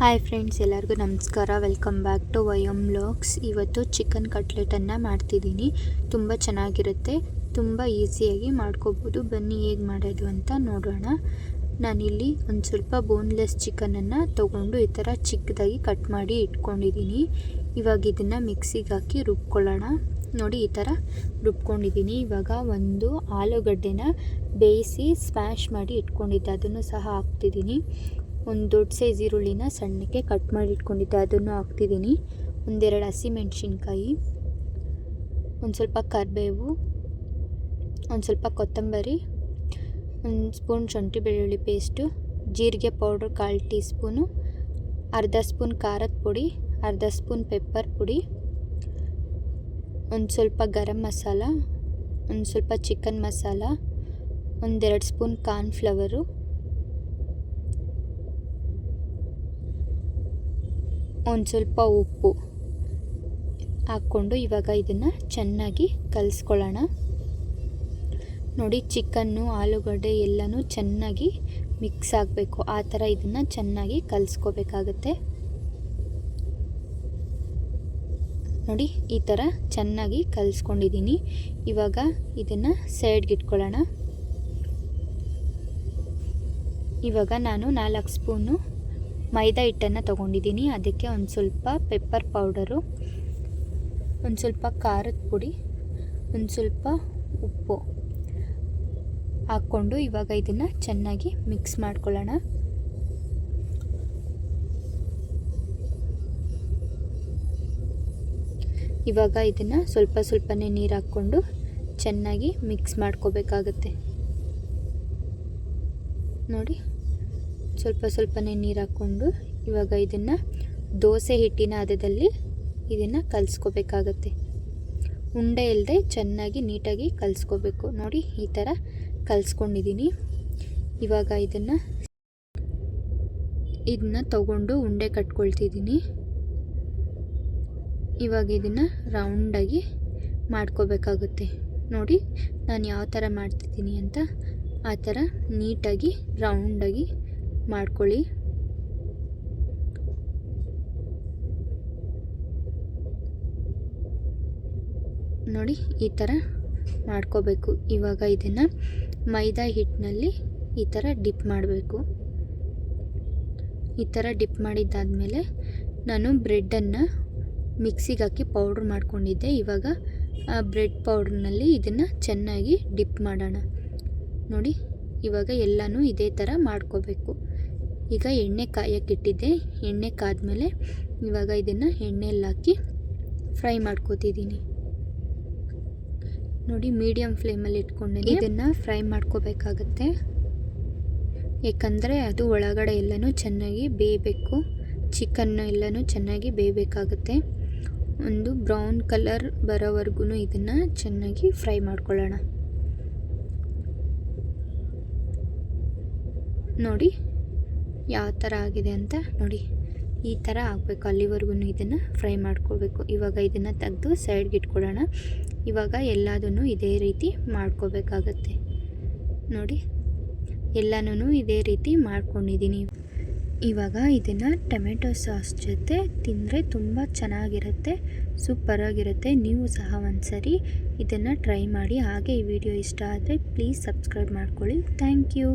Hi friends ಎಲ್ಲರಿಗೂ ನಮಸ್ಕಾರ. Welcome back to ವಯಮ್ ಲಾಗ್ಸ್ ಇವತ್ತು ಚಿಕನ್ ಕಟ್ಲೆಟನ್ನು ಮಾಡ್ತಿದ್ದೀನಿ. ತುಂಬ ಚೆನ್ನಾಗಿರುತ್ತೆ. ತುಂಬ ಈಸಿಯಾಗಿ ಮಾಡ್ಕೋಬೋದು. ಬನ್ನಿ ಹೇಗೆ ಮಾಡೋದು ಅಂತ ನೋಡೋಣ. ನಾನಿಲ್ಲಿ ಒಂದು ಸ್ವಲ್ಪ ಬೋನ್ಲೆಸ್ ಚಿಕನನ್ನು ತೊಗೊಂಡು ಈ ಥರ ಚಿಕ್ಕದಾಗಿ ಕಟ್ ಮಾಡಿ ಇಟ್ಕೊಂಡಿದ್ದೀನಿ. ಇವಾಗ ಇದನ್ನು ಮಿಕ್ಸಿಗೆ ಹಾಕಿ ರುಬ್ಕೊಳ್ಳೋಣ. ನೋಡಿ ಈ ಥರ ರುಬ್ಕೊಂಡಿದ್ದೀನಿ. ಇವಾಗ ಒಂದು ಆಲೂಗಡ್ಡೆನ ಬೇಯಿಸಿ ಸ್ಮ್ಯಾಶ್ ಮಾಡಿ ಇಟ್ಕೊಂಡಿದ್ದೆ. ಅದನ್ನು ಸಹ ಹಾಕ್ತಿದ್ದೀನಿ. ಒಂದು ದೊಡ್ಡ ಸೈಜ್ ಈರುಳ್ಳಿನ ಸಣ್ಣಕ್ಕೆ ಕಟ್ ಮಾಡಿ ಇಟ್ಕೊಂಡಿದ್ದೆ ಅದನ್ನು ಹಾಕ್ತಿದ್ದೀನಿ ಒಂದೆರಡು ಹಸಿಮೆಣ್ಸಿನ್ಕಾಯಿ ಒಂದು ಸ್ವಲ್ಪ ಕರಿಬೇವು, ಒಂದು ಸ್ವಲ್ಪ ಕೊತ್ತಂಬರಿ, ಒಂದು ಸ್ಪೂನ್ ಶುಂಠಿ ಬೆಳ್ಳುಳ್ಳಿ ಪೇಸ್ಟು ಜೀರಿಗೆ ಪೌಡ್ರ್ ಕಾಲು ಟೀ ಸ್ಪೂನು ಅರ್ಧ ಸ್ಪೂನ್ ಖಾರದ ಪುಡಿ, ಅರ್ಧ ಸ್ಪೂನ್ ಪೆಪ್ಪರ್ ಪುಡಿ, ಒಂದು ಸ್ವಲ್ಪ ಗರಂ ಮಸಾಲ, ಒಂದು ಸ್ವಲ್ಪ ಚಿಕನ್ ಮಸಾಲ, ಒಂದೆರಡು ಸ್ಪೂನ್ ಕಾರ್ನ್ಫ್ಲವರು ಒಂದು ಸ್ವಲ್ಪ ಉಪ್ಪು ಹಾಕ್ಕೊಂಡು ಇವಾಗ ಇದನ್ನು ಚೆನ್ನಾಗಿ ಕಲಿಸ್ಕೊಳ್ಳೋಣ. ನೋಡಿ, ಚಿಕನ್ನು, ಆಲೂಗಡ್ಡೆ ಎಲ್ಲನೂ ಚೆನ್ನಾಗಿ ಮಿಕ್ಸ್ ಆಗಬೇಕು. ಆ ಥರ ಇದನ್ನು ಚೆನ್ನಾಗಿ ಕಲಿಸ್ಕೋಬೇಕಾಗತ್ತೆ. ನೋಡಿ, ಈ ಥರ ಚೆನ್ನಾಗಿ ಕಲಿಸ್ಕೊಂಡಿದ್ದೀನಿ. ಇವಾಗ ಇದನ್ನು ಸೈಡ್ಗೆ ಇಟ್ಕೊಳ್ಳೋಣ. ಇವಾಗ ನಾನು ನಾಲ್ಕು ಸ್ಪೂನು ಮೈದಾ ಹಿಟ್ಟನ್ನು ತೊಗೊಂಡಿದ್ದೀನಿ. ಅದಕ್ಕೆ ಒಂದು ಸ್ವಲ್ಪ ಪೆಪ್ಪರ್ ಪೌಡರು ಒಂದು ಸ್ವಲ್ಪ ಖಾರದ ಪುಡಿ, ಒಂದು ಸ್ವಲ್ಪ ಉಪ್ಪು ಹಾಕ್ಕೊಂಡು ಇವಾಗ ಇದನ್ನು ಚೆನ್ನಾಗಿ ಮಿಕ್ಸ್ ಮಾಡ್ಕೊಳ್ಳೋಣ. ಇವಾಗ ಇದನ್ನು ಸ್ವಲ್ಪ ಸ್ವಲ್ಪನೇ ನೀರು ಹಾಕ್ಕೊಂಡು ಚೆನ್ನಾಗಿ ಮಿಕ್ಸ್ ಮಾಡ್ಕೋಬೇಕಾಗತ್ತೆ. ನೋಡಿ. ಸ್ವಲ್ಪ ಸ್ವಲ್ಪನೇ ನೀರು ಹಾಕ್ಕೊಂಡು ಇವಾಗ ಇದನ್ನು ದೋಸೆ ಹಿಟ್ಟಿನ ಹದದಲ್ಲಿ ಇದನ್ನು ಕಲಿಸ್ಕೋಬೇಕಾಗತ್ತೆ. ಉಂಡೆ ಇಲ್ಲದೆ ಚೆನ್ನಾಗಿ ನೀಟಾಗಿ ಕಲಿಸ್ಕೋಬೇಕು. ನೋಡಿ, ಈ ಥರ ಕಲಿಸ್ಕೊಂಡಿದ್ದೀನಿ ಇವಾಗ ಇದನ್ನು ಇದನ್ನ ತಗೊಂಡು ಉಂಡೆ ಕಟ್ಕೊಳ್ತಿದ್ದೀನಿ ಇವಾಗ ಇದನ್ನು ರೌಂಡಾಗಿ ಮಾಡ್ಕೋಬೇಕಾಗುತ್ತೆ. ನೋಡಿ, ನಾನು ಯಾವ ಥರ ಮಾಡ್ತಿದ್ದೀನಿ ಅಂತ ಆ ಥರ ನೀಟಾಗಿ ರೌಂಡಾಗಿ ಮಾಡ್ಕೊಳ್ಳಿ. ನೋಡಿ, ಈ ಥರ ಮಾಡ್ಕೋಬೇಕು. ಇವಾಗ ಇದನ್ನು ಮೈದಾ ಹಿಟ್ಟಿನಲ್ಲಿ ಈ ಥರ ಡಿಪ್ ಮಾಡಬೇಕು. ಈ ಥರ ಡಿಪ್ ಮಾಡಿದ್ದಾದಮೇಲೆ ನಾನು ಬ್ರೆಡ್ಡನ್ನು ಮಿಕ್ಸಿಗೆ ಹಾಕಿ ಪೌಡ್ರ್ ಮಾಡ್ಕೊಂಡಿದ್ದೆ. ಇವಾಗ, ಆ ಬ್ರೆಡ್ ಪೌಡ್ರ್ನಲ್ಲಿ ಇದನ್ನು ಚೆನ್ನಾಗಿ ಡಿಪ್ ಮಾಡೋಣ. ನೋಡಿ, ಇವಾಗ ಎಲ್ಲನೂ ಇದೇ ಥರ ಮಾಡ್ಕೋಬೇಕು. ಈಗ ಎಣ್ಣೆ ಕಾಯಕ್ಕಿಟ್ಟಿದ್ದೆ. ಎಣ್ಣೆ ಕಾದ್ಮೇಲೆ ಇವಾಗ ಇದನ್ನು ಎಣ್ಣೆಯಲ್ಲಿ ಹಾಕಿ ಫ್ರೈ ಮಾಡ್ಕೋತಿದ್ದೀನಿ. ನೋಡಿ ಮೀಡಿಯಮ್ ಫ್ಲೇಮಲ್ಲಿ ಇಟ್ಕೊಂಡು ಇದನ್ನು ಫ್ರೈ ಮಾಡ್ಕೋಬೇಕಾಗತ್ತೆ. ಏಕೆಂದರೆ ಅದು ಒಳಗಡೆ ಎಲ್ಲನೂ ಚೆನ್ನಾಗಿ ಬೇಯಬೇಕು. ಚಿಕನ್ನು ಎಲ್ಲನೂ ಚೆನ್ನಾಗಿ ಬೇಯಬೇಕಾಗತ್ತೆ. ಒಂದು ಬ್ರೌನ್ ಕಲರ್ ಬರೋವರೆಗೂ ಇದನ್ನು ಚೆನ್ನಾಗಿ ಫ್ರೈ ಮಾಡ್ಕೊಳ್ಳೋಣ. ನೋಡಿ ಯಾವ ಥರ ಆಗಿದೆ ಅಂತ ನೋಡಿ. ಈ ಥರ ಆಗಬೇಕು ಅಲ್ಲಿವರೆಗೂ ಇದನ್ನು ಫ್ರೈ ಮಾಡ್ಕೋಬೇಕು ಇವಾಗ ಇದನ್ನು ತೆಗೆದು ಸೈಡ್ಗೆ ಇಟ್ಕೊಳ್ಳೋಣ. ಇವಾಗ ಎಲ್ಲದನ್ನು ಇದೇ ರೀತಿ ಮಾಡ್ಕೋಬೇಕಾಗತ್ತೆ. ನೋಡಿ. ಎಲ್ಲನೂ ಇದೇ ರೀತಿ ಮಾಡ್ಕೊಂಡಿದ್ದೀನಿ. ಇವಾಗ ಇದನ್ನು ಟೊಮೆಟೊ ಸಾಸ್ ಜೊತೆ ತಿಂದರೆ ತುಂಬ ಚೆನ್ನಾಗಿರುತ್ತೆ. ಸೂಪರಾಗಿರುತ್ತೆ ನೀವು ಸಹ ಒಂದ್ಸರಿ ಇದನ್ನು ಟ್ರೈ ಮಾಡಿ. ಹಾಗೆ ಈ ವಿಡಿಯೋ ಇಷ್ಟ ಆದರೆ ಪ್ಲೀಸ್ ಸಬ್ಸ್ಕ್ರೈಬ್ ಮಾಡ್ಕೊಳ್ಳಿ. Thank you.